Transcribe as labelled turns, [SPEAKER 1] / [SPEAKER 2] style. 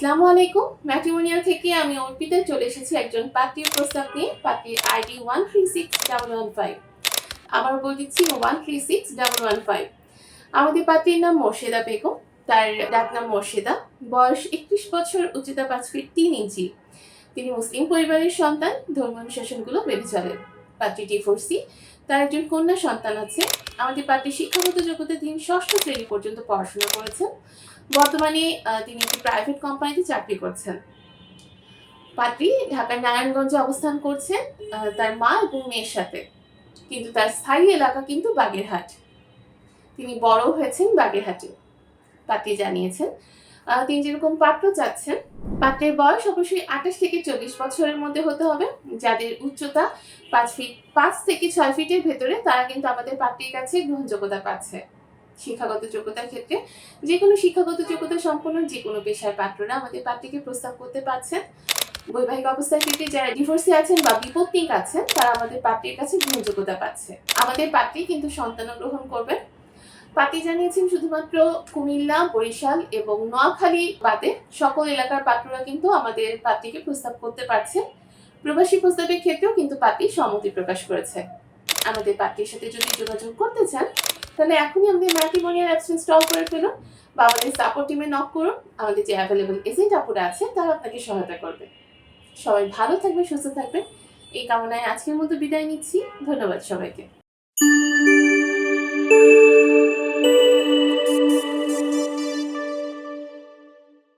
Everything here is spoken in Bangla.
[SPEAKER 1] আসসালামু আলাইকুম। ম্যাট্রিমোনিয়াল থেকে আমি অর্পিতা চলে এসেছি একজন পাত্রীর প্রস্তাব নিয়ে পাত্রীর ID one three six double one five আবার বলে দিচ্ছি one three six double one five আমাদের পাত্রীর নাম মোর্শেদা বেগম, তার ডাক নাম মোর্শেদা। বয়স একত্রিশ বছর, উচ্চতা পাঁচ ফিট তিন ইঞ্চি। তিনি মুসলিম পরিবারের সন্তান ধর্ম অনুশাসনগুলো মেনে চলেন। পাত্রী ডিভোর্সি তার একজন কন্যা সন্তান আছে আমাদের পাত্রী শিক্ষাগত যোগ্যতা তিনি ষষ্ঠ শ্রেণি পর্যন্ত পড়াশোনা করেছেন। বর্তমানে তিনি একটি প্রাইভেট কোম্পানিতে চাকরি করছেন। পাত্রী ঢাকার নারায়ণগঞ্জে অবস্থান করছেন তার মা এবং মেয়ের সাথে। কিন্তু তার স্থায়ী এলাকা কিন্তু বাগেরহাট। তিনি বড় হয়েছেন বাগেরহাটে। পাত্রী জানিয়েছেন তিনি যেরকম পাত্র চাচ্ছেন, পাত্রের বয়স অবশ্যই আঠাশ থেকে চল্লিশ বছরের মধ্যে হতে হবে। যাদের উচ্চতা পাঁচ ফিট পাঁচ থেকে ছয় ফিটের ভেতরে, তারা কিন্তু আমাদের পাত্রীর কাছে গ্রহণযোগ্যতা পাচ্ছে। শিক্ষাগত যোগ্যতার ক্ষেত্রে যে কোনো শিক্ষাগত যোগ্যতা সম্পন্ন যে কোনো পেশার পাত্ররা আমাদের পাত্রীকে প্রস্তাব করতে পারছেন। বৈবাহিক অবস্থার ক্ষেত্রে যারা ডিভোর্সে আছেন বা বিপত্তিক আছেন, তারা আমাদের পাত্রীর কাছে গ্রহণযোগ্যতা পাচ্ছে। আমাদের পাত্রী কিন্তু সন্তান গ্রহণ করবেন। পাত্রী জানিয়েছেন শুধুমাত্র কুমিল্লা, বরিশাল এবং নোয়াখালী বাদে সকল এলাকার পাত্ররা কিন্তু আমাদের পাত্রীকে প্রস্তাব করতে পারছে। প্রবাসী প্রস্তাবের ক্ষেত্রেও কিন্তু পাত্রী সম্মতি প্রকাশ করেছে। আমাদের পাত্রীর সাথে যদি যোগাযোগ করতে চান, তাহলে এখনই আমাদের ম্যাট্রিমোনিয়াল অ্যাপস ইনস্টল করে ফেলুন বা আমাদের সাপোর্ট টিমে নক করুন। আমাদের যে অ্যাভেলেবল এজেন্ট আপুরা আছে, তারা আপনাকে সহায়তা করবে। সবাই ভালো থাকবে সুস্থ থাকবেন। এই কামনায় আজকের মতো বিদায় নিচ্ছি। ধন্যবাদ সবাইকে।